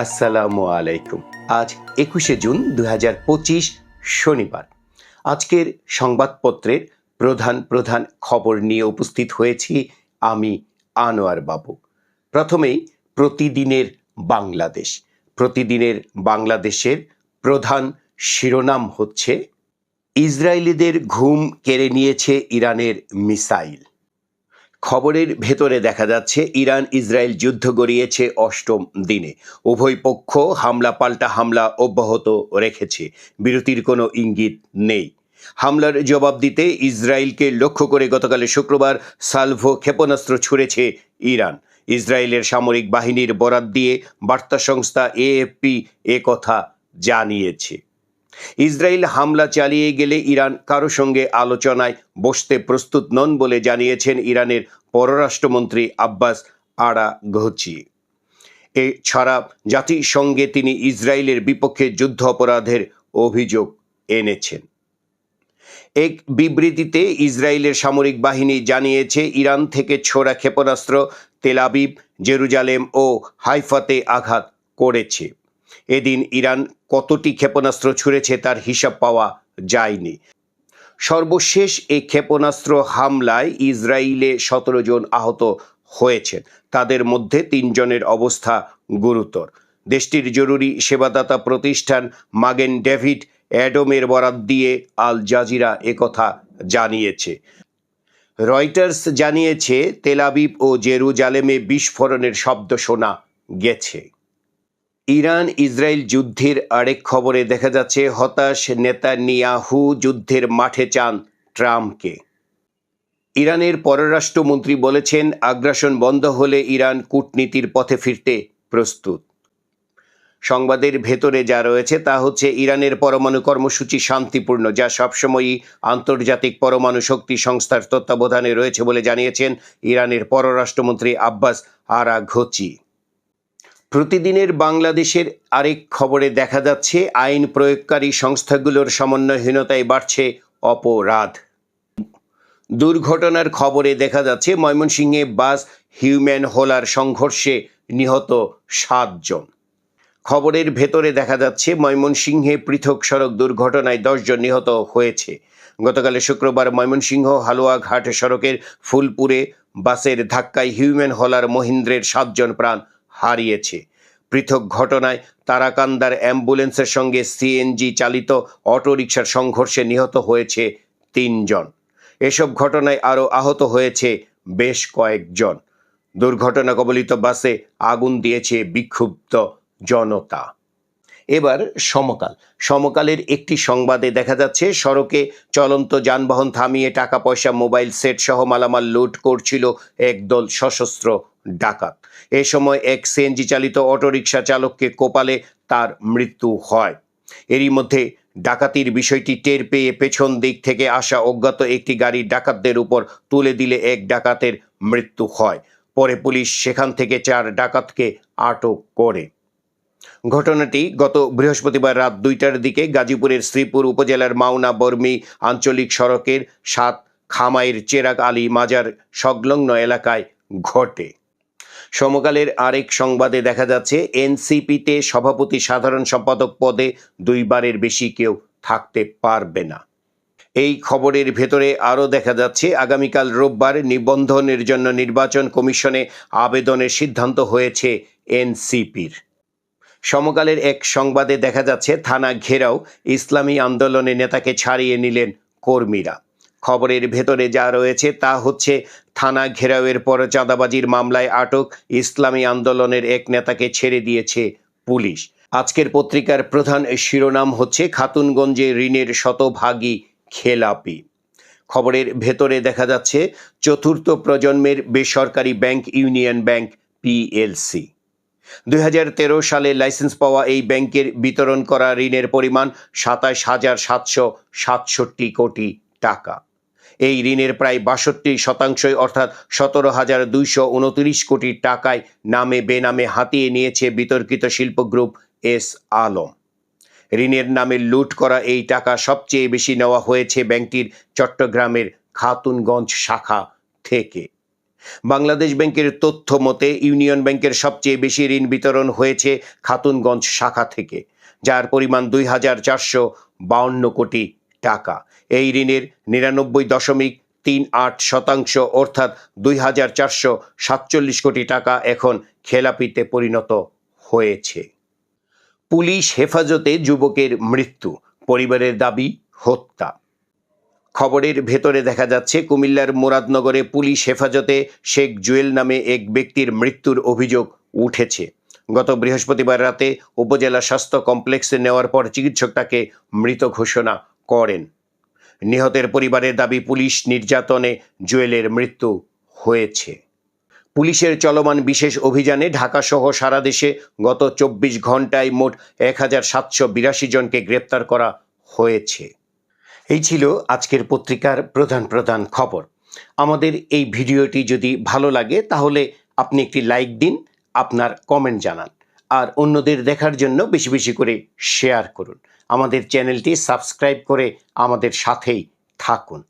আসসালামু আলাইকুম। আজ একুশে জুন দু হাজার পঁচিশ শনিবার। আজকের সংবাদপত্রের প্রধান প্রধান খবর নিয়ে উপস্থিত হয়েছি আমি আনোয়ার বাবু। প্রথমেই প্রতিদিনের বাংলাদেশ। প্রতিদিনের বাংলাদেশের প্রধান শিরোনাম হচ্ছে, ইসরায়েলিদের ঘুম কেড়ে নিয়েছে ইরানের মিসাইল। খবরের ভেতরে দেখা যাচ্ছে, ইরান ইসরায়েল যুদ্ধ গড়িয়েছে অষ্টম দিনে। উভয় পক্ষ হামলা পাল্টা হামলা অব্যাহত রেখেছে। বিরতির কোনো ইঙ্গিত নেই। হামলার জবাব দিতে ইসরায়েলকে লক্ষ্য করে গতকাল শুক্রবার সালভো ক্ষেপণাস্ত্র ছুড়েছে ইরান। ইসরায়েলের সামরিক বাহিনীর বরাত দিয়ে বার্তা সংস্থা এএফপি এ কথা জানিয়েছে। ইসরায়েল হামলা চালিয়ে গেলে ইরান কারও সঙ্গে আলোচনায় বসতে প্রস্তুত নন বলে জানিয়েছেন ইরানের পররাষ্ট্রমন্ত্রী আব্বাস আরা ঘচি এছাড়া জাতিসংঘে তিনি ইসরায়েলের বিপক্ষে যুদ্ধ অপরাধের অভিযোগ এনেছেন। এক বিবৃতিতে ইসরায়েলের সামরিক বাহিনী জানিয়েছে, ইরান থেকে ছোড়া ক্ষেপণাস্ত্র তেলাবিব জেরুজালেম ও হাইফাতে আঘাত করেছে। এদিন ইরান কতটি ক্ষেপণাস্ত্র ছুঁড়েছে তার হিসাব পাওয়া যায়নি। সর্বশেষ এই ক্ষেপণাস্ত্র হামলায় ইসরায়েলে সতেরো জন আহত হয়েছেন। তাদের মধ্যে তিনজনের অবস্থা গুরুতর। দেশটির জরুরি সেবাদাতা প্রতিষ্ঠান মাগেন ডেভিড অ্যাডমের বরাত দিয়ে আল জাজিরা একথা জানিয়েছে। রয়টার্স জানিয়েছে তেলাবিব ও জেরুজালেমে বিস্ফোরণের শব্দ শোনা গেছে। ইরান ইসরায়েল যুদ্ধের আরেক খবরে দেখা যাচ্ছে, হতাশ নেতা নিয়াহু যুদ্ধের মাঠে চান ট্রাম্পকে। ইরানের পররাষ্ট্রমন্ত্রী বলেছেন, আগ্রাসন বন্ধ হলে ইরান কূটনীতির পথে ফিরতে প্রস্তুত। সংবাদের ভেতরে যা রয়েছে তা হচ্ছে, ইরানের পরমাণু কর্মসূচি শান্তিপূর্ণ, যা সবসময়ই আন্তর্জাতিক পরমাণু শক্তি সংস্থার তত্ত্বাবধানে রয়েছে বলে জানিয়েছেন ইরানের পররাষ্ট্রমন্ত্রী আব্বাস আরা ঘচি প্রতিদিনের বাংলাদেশের আরেক খবরে দেখা যাচ্ছে, আইন প্রয়োগকারী সংস্থাগুলোর সমন্বয়হীনতায় বাড়ছে অপরাধ। দুর্ঘটনার খবরে দেখা যাচ্ছে, ময়মনসিংহে বাস হিউম্যান হোলার সংঘর্ষে নিহত সাতজন। খবরের ভেতরে দেখা যাচ্ছে, ময়মনসিংহে পৃথক সড়ক দুর্ঘটনায় দশজন নিহত হয়েছে। গতকাল শুক্রবার ময়মনসিংহ হালুয়াঘাট সড়কের ফুলপুরে বাসের ধাক্কায় হিউম্যান হোলার মহিন্দ্রের সাতজন প্রাণ হারিয়েছে। পৃথক ঘটনায় তারাকান্দার অ্যাম্বুলেন্সের সঙ্গে সিএনজি চালিত অটোরিকশার সংঘর্ষে নিহত হয়েছে তিনজন। এসব ঘটনায় আরও আহত হয়েছে বেশ কয়েকজন। দুর্ঘটনা কবলিত বাসে আগুন দিয়েছে বিক্ষুব্ধ জনতা। এবার সমকাল। সমকালের একটি সংবাদে দেখা যাচ্ছে, সড়কে চলন্ত যানবাহন থামিয়ে টাকা পয়সা মোবাইল সেট সহ মালামাল লুট করছিল একদল সশস্ত্র ডাকাত। এ সময় এক সিএনজি চালিত অটোরিকশা চালককে কোপালে তার মৃত্যু হয়। এরই মধ্যে ডাকাতির বিষয়টি টের পেয়ে পেছন দিক থেকে আসা অজ্ঞাত একটি গাড়ি ডাকাতদের উপর তুলে দিলে এক ডাকাতের মৃত্যু হয়। পরে পুলিশ সেখান থেকে চার ডাকাতকে আটক করে। ঘটনাটি গত বৃহস্পতিবার রাত দুইটার দিকে গাজীপুরের শ্রীপুর উপজেলার মাওনা বর্মী আঞ্চলিক সড়কের সাত খামাইয়ের চেরাগ আলী মাজার সংলগ্ন এলাকায় ঘটে। সমকালের আরেক সংবাদে দেখা যাচ্ছে, এনসিপিতে সভাপতি সাধারণ সম্পাদক পদে দুইবারের বেশি কেউ থাকতে পারবে না। এই খবরের ভেতরে আরও দেখা যাচ্ছে, আগামীকাল রোববার নিবন্ধনের জন্য নির্বাচন কমিশনে আবেদনের সিদ্ধান্ত হয়েছে এনসিপির। সমকালের এক সংবাদে দেখা যাচ্ছে, থানা ঘেরাও ইসলামী আন্দোলনের নেতাকে ছাড়িয়ে নিলেন কর্মীরা। খবরের ভেতরে যা রয়েছে তা হচ্ছে, থানা ঘেরাওয়ের পর চাঁদাবাজির মামলায় আটক ইসলামী আন্দোলনের এক নেতাকে ছেড়ে দিয়েছে পুলিশ। আজকের পত্রিকার প্রধান শিরোনাম হচ্ছে, খাতুনগঞ্জে ঋণের শতভাগী খেলাপি। খবরের ভেতরে দেখা যাচ্ছে, চতুর্থ প্রজন্মের বেসরকারি ব্যাংক ইউনিয়ন ব্যাংক, পিএলসি। দুই হাজার তেরো সালে লাইসেন্স পাওয়া এই ব্যাংকের বিতরণ করা ঋণের পরিমাণ সাতাশ হাজার সাতশো সাতষট্টি কোটি টাকা। এই ঋণের প্রায় বাষট্টি শতাংশই অর্থাৎ সতেরো হাজার দুইশো উনত্রিশ কোটি টাকায় নামে বেনামে হাতিয়ে নিয়েছে বিতর্কিত শিল্প গ্রুপ এস আলম। ঋণের নামে লুট করা এই টাকা সবচেয়ে বেশি নেওয়া হয়েছে ব্যাংকটির চট্টগ্রামের খাতুনগঞ্জ শাখা থেকে। বাংলাদেশ ব্যাংকের তথ্য মতে, ইউনিয়ন ব্যাংকের সবচেয়ে বেশি ঋণ বিতরণ হয়েছে খাতুনগঞ্জ শাখা থেকে, যার পরিমাণ দুই হাজার চারশো বাউন্ন কোটি টাকা। এই ঋণের নিরানব্বই দশমিক তিন আট শতাংশ অর্থাৎ দুই হাজার চারশো সাতচল্লিশ কোটি টাকা এখন খেলাপিতে পরিণত হয়েছে। পুলিশ হেফাজতে যুবকের মৃত্যু, পরিবারের দাবি হত্যা। খবরের ভেতরে দেখা যাচ্ছে, কুমিল্লার মুরাদনগরে পুলিশ হেফাজতে শেখ জুয়েল নামে এক ব্যক্তির মৃত্যুর অভিযোগ উঠেছে। গত বৃহস্পতিবার রাতে উপজেলা স্বাস্থ্য কমপ্লেক্সে নেওয়ার পর চিকিৎসক তাকে মৃত ঘোষণা করেন। নিহতের পরিবারের দাবি, পুলিশ নির্যাতনে জুয়েলের মৃত্যু হয়েছে। পুলিশের চলমান বিশেষ অভিযানে ঢাকাসহ সারা দেশে গত চব্বিশ ঘন্টায় মোট এক হাজার সাতশো বিরাশি জনকে গ্রেপ্তার করা হয়েছে। এই ছিল আজকের পত্রিকার প্রধান প্রধান খবর। আমাদের এই ভিডিওটি যদি ভালো লাগে, তাহলে আপনি একটি লাইক দিন, আপনার কমেন্ট জানান। আর অন্যদের দেখার জন্য বেশি বেশি করে শেয়ার করুন। আমাদের চ্যানেলটি সাবস্ক্রাইব করে আমাদের সাথেই থাকুন।